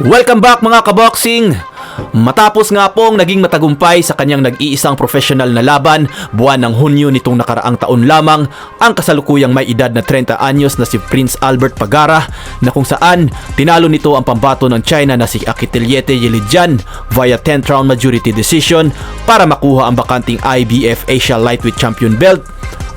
Welcome back mga kaboxing! Matapos nga pong naging matagumpay sa kanyang nag-iisang professional na laban, buwan ng Hunyo nitong nakaraang taon lamang, ang kasalukuyang may edad na 30 anyos na si Prince Albert Pagara na kung saan tinalo nito ang pambato ng China na si Akiteliete Yelidjan via 10th round majority decision para makuha ang bakanting IBF Asia Lightweight Champion belt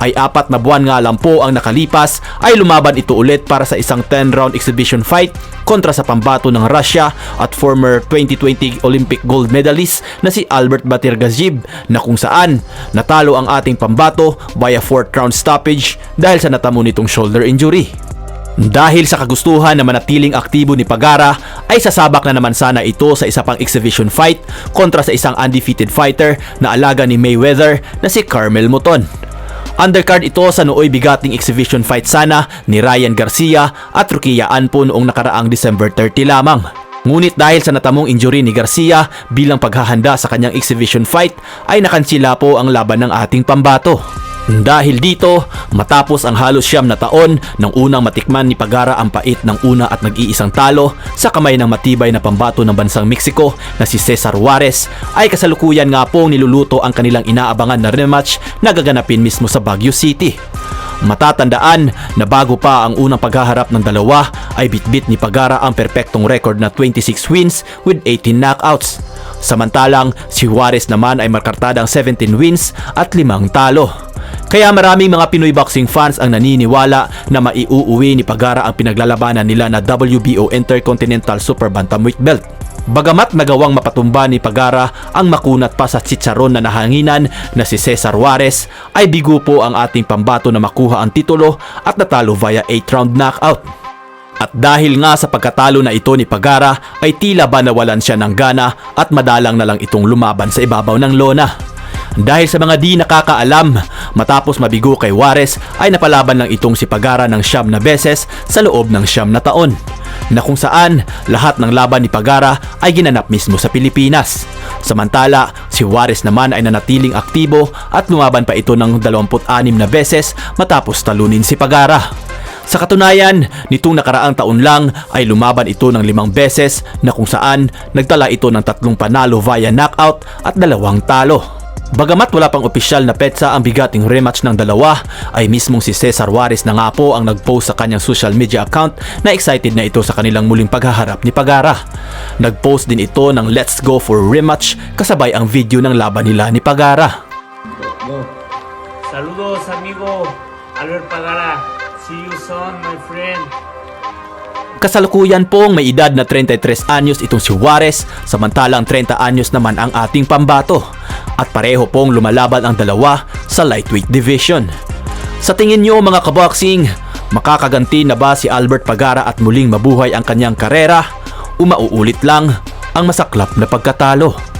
ay apat na buwan nga lang po ang nakalipas ay lumaban ito ulit para sa isang 10-round exhibition fight kontra sa pambato ng Russia at former 2020 Olympic gold medalist na si Albert Batirgazib na kung saan natalo ang ating pambato via 4th round stoppage dahil sa natamo nitong shoulder injury. Dahil sa kagustuhan na manatiling aktibo ni Pagara ay sasabak na naman sana ito sa isa pang exhibition fight kontra sa isang undefeated fighter na alaga ni Mayweather na si Carmel Muton. Undercard ito sa nooy bigating exhibition fight sana ni Ryan Garcia at Rukia Anpo noong nakaraang December 30 lamang. Ngunit dahil sa natamong injury ni Garcia bilang paghahanda sa kanyang exhibition fight ay nakansila po ang laban ng ating pambato. Dahil dito, matapos ang halos siyam na taon nang unang matikman ni Pagara ang pait ng una at nag-iisang talo sa kamay ng matibay na pambato ng bansang Mexico na si Cesar Juarez, ay kasalukuyan nga pong niluluto ang kanilang inaabangan na rematch na gaganapin mismo sa Baguio City. Matatandaan na bago pa ang unang paghaharap ng dalawa ay bitbit ni Pagara ang perpektong record na 26 wins with 18 knockouts. Samantalang si Juarez naman ay markartadang 17 wins at 5 talo. Kaya maraming mga Pinoy boxing fans ang naniniwala na maiuuwi ni Pagara ang pinaglalabanan nila na WBO Intercontinental Super Bantamweight Belt. Bagamat nagawang mapatumba ni Pagara ang makunat pa sa chicharon na nahanginan na si Cesar Juarez, ay bigo po ang ating pambato na makuha ang titulo at natalo via 8 round knockout. At dahil nga sa pagkatalo na ito ni Pagara ay tila ba nawalan siya ng gana at madalang na lang itong lumaban sa ibabaw ng lona. Dahil sa mga di nakakaalam, matapos mabigo kay Juarez ay napalaban lang itong si Pagara ng siyam na beses sa loob ng siyam na taon na kung saan lahat ng laban ni Pagara ay ginanap mismo sa Pilipinas. Samantala, si Juarez naman ay nanatiling aktibo at lumaban pa ito ng 26 na beses matapos talunin si Pagara. Sa katunayan, nitong nakaraang taon lang ay lumaban ito ng limang beses na kung saan nagtala ito ng tatlong panalo via knockout at dalawang talo. Bagamat wala pang opisyal na petsa ang bigating rematch ng dalawa, ay mismong si Cesar Juarez na nga po ang nag-post sa kanyang social media account na excited na ito sa kanilang muling paghaharap ni Pagara. Nag-post din ito ng Let's Go for Rematch kasabay ang video ng laban nila ni Pagara. Saludos amigo Albert Pagara. See you soon my friend. Kasalukuyan pong may edad na 33 anyos itong si Juarez, samantalang 30 anyos naman ang ating pambato. At pareho pong lumalaban ang dalawa sa lightweight division. Sa tingin nyo mga kaboxing, makakaganti na ba si Albert Pagara at muling mabuhay ang kanyang karera? O mauulit lang ang masaklap na pagkatalo?